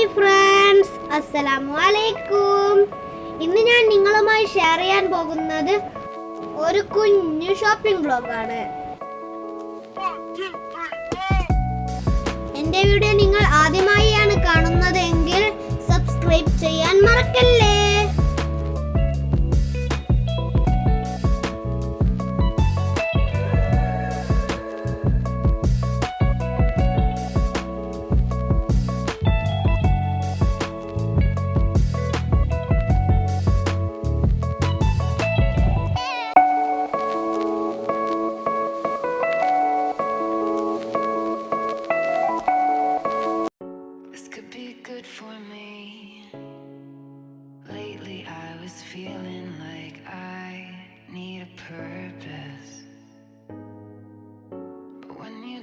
Hi friends. അസ്സലാമു അലൈക്കും ഇന്ന് ഞാൻ നിങ്ങളുമായി ഷെയർ ചെയ്യാൻ പോകുന്നത് ഒരു കുഞ്ഞു ഷോപ്പിംഗ് ബ്ലോഗാണ് എന്റെ വീഡിയോ നിങ്ങൾ ആദ്യമായാണ് കാണുന്നതെങ്കിൽ സബ്സ്ക്രൈബ് ചെയ്യാൻ മറക്കല്ലേ?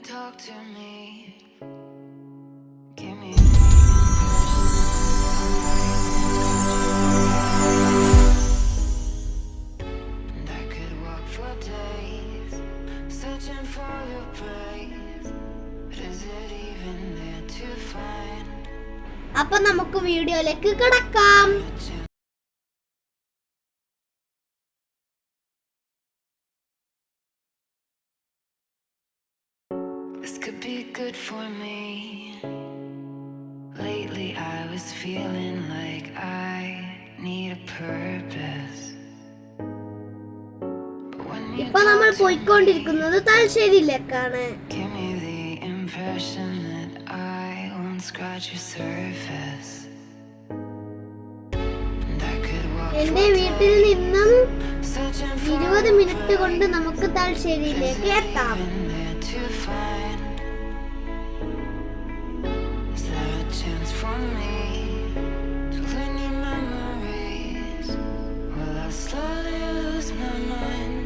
talk to me. Give me. And I could walk for days, searching for your place. But is it even there to find? അപ്പൊ നമുക്ക് വീഡിയോയിലേക്ക് കിടക്കാം ഇപ്പൊ നമ്മൾ പോയിക്കൊണ്ടിരിക്കുന്നത് തലശ്ശേരിയിലേക്കാണ്. എന്റെ വീട്ടിൽ നിന്നും ഇരുപത് മിനിറ്റ് കൊണ്ട് നമുക്ക് തലശ്ശേരിയിലേക്ക് എത്താം. for me? totally lose my mind.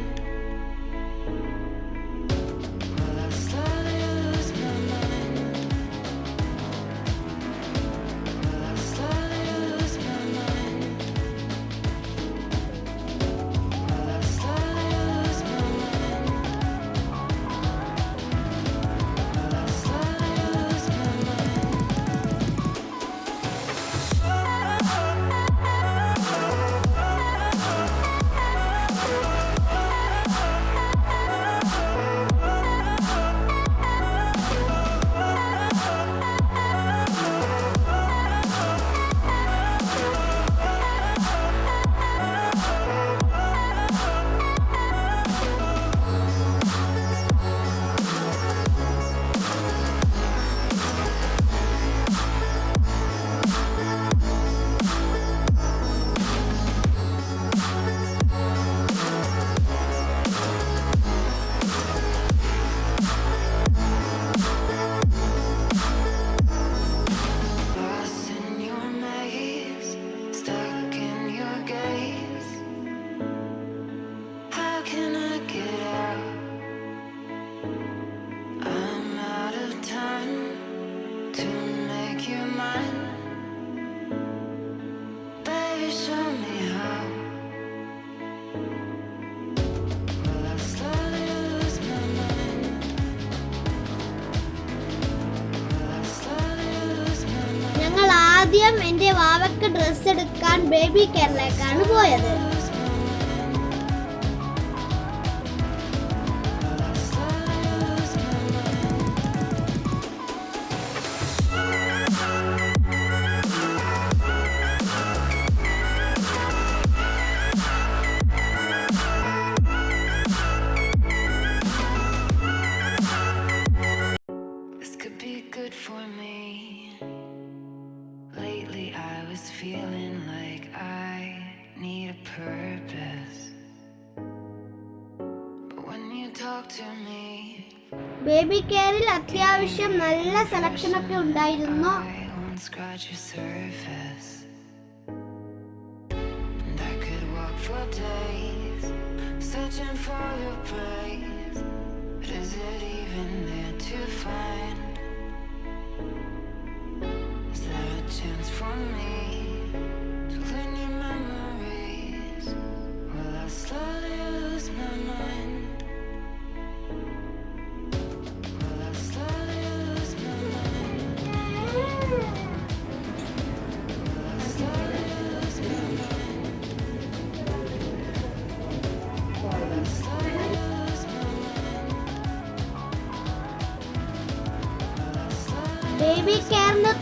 ആദ്യം എന്റെ വാവയ്ക്ക് ഡ്രസ്സ് എടുക്കാൻ ബേബി കേരളക്കാണ് പോയത്. ബേബി കെയറിൽ അത്യാവശ്യം നല്ല സെലക്ഷൻ ഒക്കെ ഉണ്ടായിരുന്നു Searching for your praise, but is it even there to find?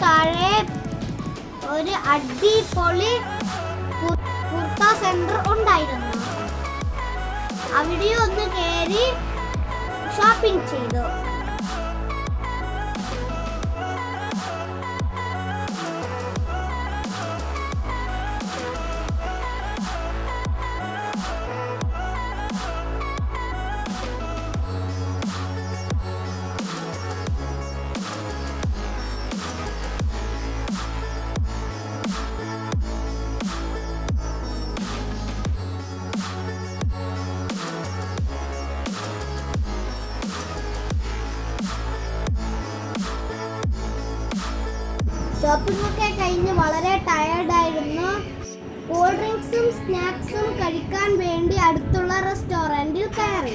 താഴെ ഒരു അടിപൊളി കുർത്ത സെന്റർ ഉണ്ടായിരുന്നു. അവിടെ ഒന്ന് കയറി ഷോപ്പിംഗ് ചെയ്തു. ഷോപ്പിംഗ് ഒക്കെ കഴിഞ്ഞ് വളരെ ടയർഡായിരുന്നു കൂൾ ഡ്രിങ്ക്സും സ്നാക്സും കഴിക്കാൻ വേണ്ടി അടുത്തുള്ള റെസ്റ്റോറന്റിൽ കയറി.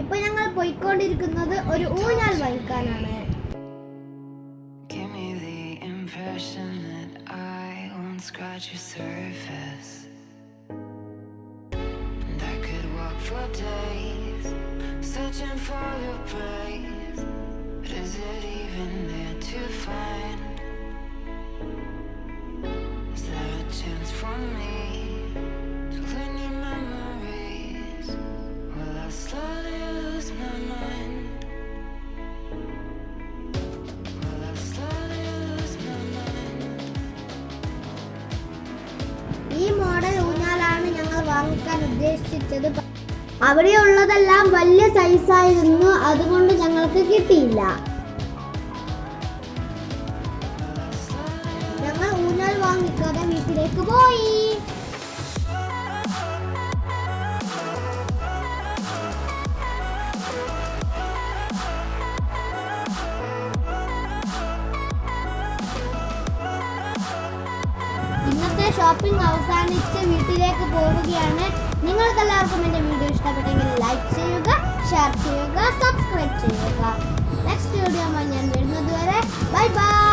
ഇപ്പൊ ഞങ്ങൾ പോയിക്കൊണ്ടിരിക്കുന്നത് ഒരു ഊഞ്ഞാൽ വഹിക്കാനാണ് Give me the impression that I won't scratch your surface. And I could walk for days, searching for your praise. But is it even there to find? Is there a chance for me ഉദ്ദേശിച്ചത് അവിടെയുള്ളതെല്ലാം വലിയ സൈസായിരുന്നു അതുകൊണ്ട് ഞങ്ങൾക്ക് കിട്ടിയില്ല. ഞങ്ങൾ ഊഞ്ഞാൽ വാങ്ങിക്കാതെ വീട്ടിലേക്ക് പോയി. ഇന്നത്തെ ഷോപ്പിംഗ് അവസാനിച്ച് വീട്ടിലേക്ക് പോവുകയാണ്. നിങ്ങൾക്ക് എല്ലാവർക്കും എന്റെ വീഡിയോ ഇഷ്ടപ്പെട്ടെങ്കിൽ ലൈക്ക് ചെയ്യുക ഷെയർ ചെയ്യുക സബ്സ്ക്രൈബ് ചെയ്യുക. നെക്സ്റ്റ് വീഡിയോ ഞാൻ വരുന്നത് വരെ ബൈ ബൈ